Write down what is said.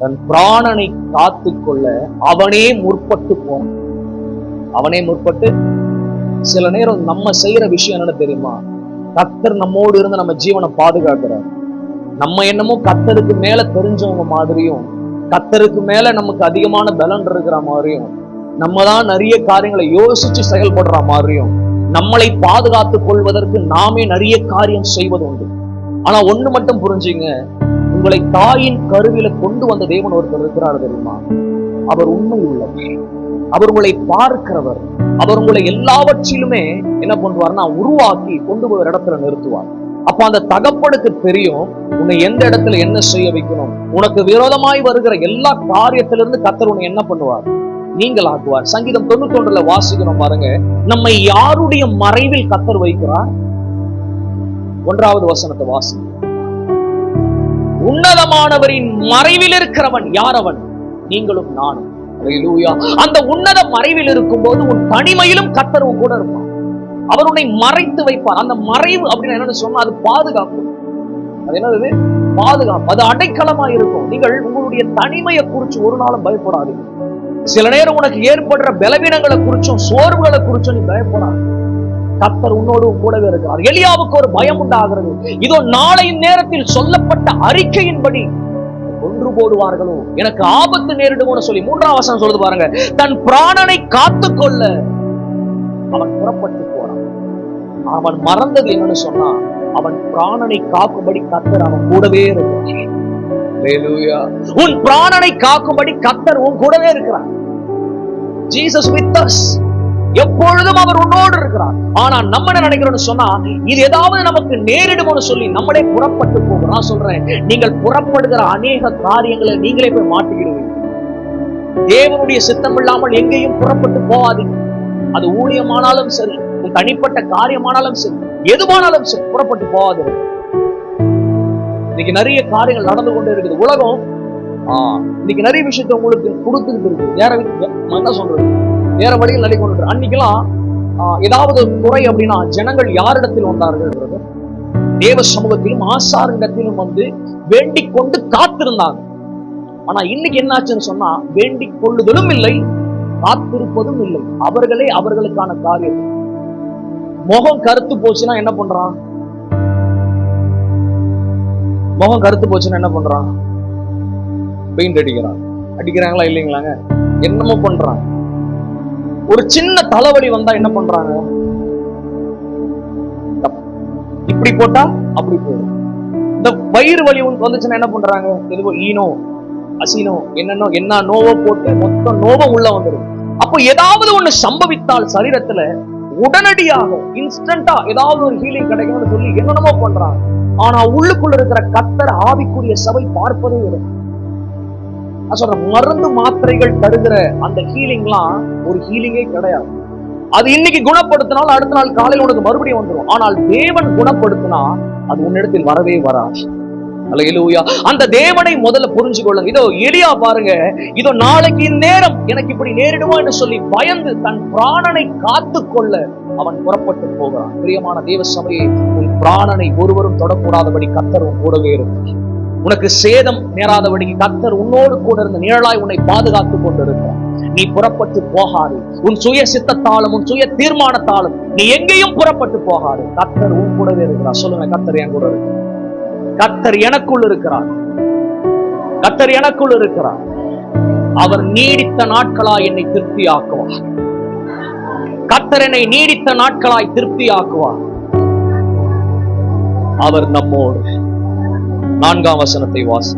தன் பிராணனை காத்துக்கொள்ள அவனே முற்பட்டு போனான். அவனே முற்பட்டு சில நேரம் நம்ம செய்யற விஷயம் என்னன்னு தெரியுமா? கத்தர் நம்மோடு இருந்து நம்ம ஜீவனை பாதுகாக்கிறார். நம்ம என்னமோ கத்தருக்கு மேல தெரிஞ்சவங்க மாதிரியும் கத்தருக்கு மேல நமக்கு அதிகமான பலன் இருக்கிற மாதிரியும் நம்ம தான் நிறைய காரியங்களை யோசிச்சு செயல்படுற மாதிரியும் நம்மளை பாதுகாத்துக் கொள்வதற்கு நாமே நிறைய காரியம் செய்வது உண்டு ஆனா ஒண்ணு மட்டும் புரிஞ்சுங்க உங்களை தாயின் கருவில கொண்டு வந்த தேவன் ஒருத்தர் இருக்கிறார் தெரியுமா? அவர் உண்மை உள்ளவர். அவர் உங்களை பார்க்கிறவர். அவர் உங்களை எல்லாவற்றிலுமே என்ன பண்ணுவார்னா உருவாக்கி கொண்டு போய் இடத்துல நிறுத்துவார். அப்ப அந்த தகப்பனுக்கு தெரியும் உன்னை எந்த இடத்துல என்ன செய்ய வைக்கணும்? உனக்கு விரோதமாய் வருகிற எல்லா காரியத்திலிருந்து கத்தர் உன்னை என்ன பண்ணுவார்? நீங்கள் ஆக்குவார் சங்கீதம் தொண்ணூத்தி ஒன்றுல வாசிக்கிறோம் பாருங்க. நம்மை யாருடைய மறைவில் கத்தர் வைக்கிறார்? ஒன்றாவது வசனத்தை வாசி உன்னதமானவரின் மறைவில் இருக்கிறவன் யார் அவன் நீங்களும் நானும். அந்த உன்னத மறைவில் இருக்கும் போது உன் தனிமையிலும் கத்தர் கூட இருப்பான் அவர் உன்னை மறைத்து வைப்பார். அந்த மறைவு அப்படின்னு என்னன்னு சொன்னா அது பாதுகாப்பு. அது என்னது? பாதுகாப்பு. அது அடைக்கலமா இருக்கும். நீங்கள் உங்களுடைய தனிமையை குறிச்சு ஒரு நாளும் பயப்படாதீங்க. சில நேரம் உனக்கு ஏற்படுற பலவீனங்களை குறிச்சும் சோர்வுகளை குறிச்சும் நீ பயப்படாது கத்தர் உன்னோடு கூடவே இருக்கிறார். எலியாவுக்கு ஒரு பயம் உண்டாகிறது. இதோ நாளை நேரத்தில் சொல்லப்பட்ட அறிக்கையின்படி கொன்று போடுவார்களோ? எனக்கு ஆபத்து நேரிடுமோன்னு சொல்லி மூன்றாம் வசனம் சொல்லுது பாருங்க. தன் பிராணனை காத்துக்கொள்ள அவன் புறப்பட்டு போறான். அவன் மறந்தது என்னன்னு சொன்னா அவன் பிராணனை காக்கும்படி கத்தர் அவன் கூடவே இருக்கிறான். உன் பிராணனை காக்கும்படி கத்தர் உன் கூடவே இருக்கிறார். Jesus with us. எப்பொழுதும் அவர் உன்னோடு இருக்கிறார். ஆனா நம்ம என்ன நினைக்கிறோம்னு சொன்னா இது ஏதாவது நமக்கு நேரிடும்னு சொல்லி நம்மளே புறப்பட்டு போகும். நான் சொல்றேன் நீங்கள் புறப்படுகிற அநேக காரியங்களை நீங்களே போய் மாட்டிக்கிடுவீங்க தேவனுடைய சித்தம் இல்லாமல் எங்கேயும் புறப்பட்டு போகாதீங்க அது ஊழியமானாலும் சரி உன் தனிப்பட்ட காரியமானாலும் சரி எதுவானாலும் சரி புறப்பட்டு போகாது இன்னைக்கு நிறைய காரியங்கள் நடந்து கொண்டு இருக்குது. உலகம் ஆஹ் இன்னைக்கு நிறைய விஷயத்தை உங்களுக்கு கொடுத்துக்கிட்டு இருக்கு வேற என்ன சொல்றது? வேற வழியில் நடிக்கொண்டு அன்னைக்கெல்லாம் ஏதாவது குறை அப்படின்னா ஜனங்கள் யாரிடத்தில் வந்தார்கள் தேவ சமூகத்திலும் ஆசாரிடத்திலும் வந்து வேண்டிக் கொண்டு காத்திருந்தாங்க. ஆனா இன்னைக்கு என்னாச்சுன்னு சொன்னா வேண்டிக் கொள்ளுதலும் இல்லை காத்திருப்பதும் இல்லை. அவர்களே அவர்களுக்கான காரியம். முகம் கருத்து போச்சுன்னா என்ன பண்றான்? முகம் கருத்து போச்சுன்னா என்ன பண்றான்? பெயிண்ட் அடிக்கிறான். அடிக்கிறாங்களா இல்லைங்களாங்க? என்னமோ பண்றான். ஒரு சின்ன தலைவலி வந்தா என்ன பண்றாங்க? இப்படி போட்டா அப்படி போயிடும். இந்த வயிறு வலி உனக்கு வந்துச்சுன்னா என்ன பண்றாங்க? எதுவோ ஈனோ அசீனோ என்னன்னோ என்ன நோவோ போட்டு மொத்த நோவம் உள்ள வந்துடும் அப்போ ஏதாவது ஒண்ணு சம்பவித்தால் சரீரத்துல உடனடியாக இன்ஸ்டன்டா ஏதாவது ஒரு ஹீலிங் கிடைக்கும்னு சொல்லி என்னென்னமோ பண்றாங்க. ஆனா உள்ளுக்குள்ள இருக்கிற கத்தர் ஆவிக்குரிய சபை பார்ப்பதே இல்லை. நான் சொல்றேன் மருந்து மாத்திரைகள் தருகிற அந்த ஹீலிங்லாம் ஒரு ஹீலிங்கே கிடையாது. அது இன்னைக்கு குணப்படுத்தினால் அடுத்த நாள் காலையில் உனக்கு மறுபடியும் வந்துடும் ஆனால் தேவன் குணப்படுத்தினா அது உன்னிடத்தில் வரவே வராது. அந்த தேவனை முதல்ல புரிஞ்சு கொள்ளுங்க இதோ எலியா பாருங்க. இதோ நாளைக்கு நேரம் எனக்கு இப்படி நேரிடுமா என்று சொல்லி பயந்து தன் பிராணனை காத்து கொள்ள அவன் புறப்பட்டு போகிறான். பிரியமான தேவ சபையை உன் பிராணனை ஒருவரும் தொடக்கூடாதபடி கத்தரும் கூடவே இருக்கும் உனக்கு சேதம் நேராதபடிக்கு கத்தர் உன்னோடு கூட இருந்த நிழலாய் உன்னை பாதுகாத்துக் கொண்டிருக்கிறார். நீ புறப்பட்டு போகாது. உன் சுய சித்தத்தாலும் உன் சுய தீர்மானத்தாலும் நீ எங்கேயும் புறப்பட்டு போகாது. கத்தர் உன் கூடவே இருக்கிறார். சொல்லுங்க கத்தர் என் கூட இருக்கிறார். கத்தர் எனக்குள் இருக்கிறார். கத்தர் எனக்குள் இருக்கிறார். அவர் நீடித்த நாட்களாய் என்னை திருப்தி ஆக்குவார் கத்தர் என்னை நீடித்த நாட்களாய் திருப்தி ஆக்குவார் அவர் நம்மோடு நான்காம் வசனத்தை வாசி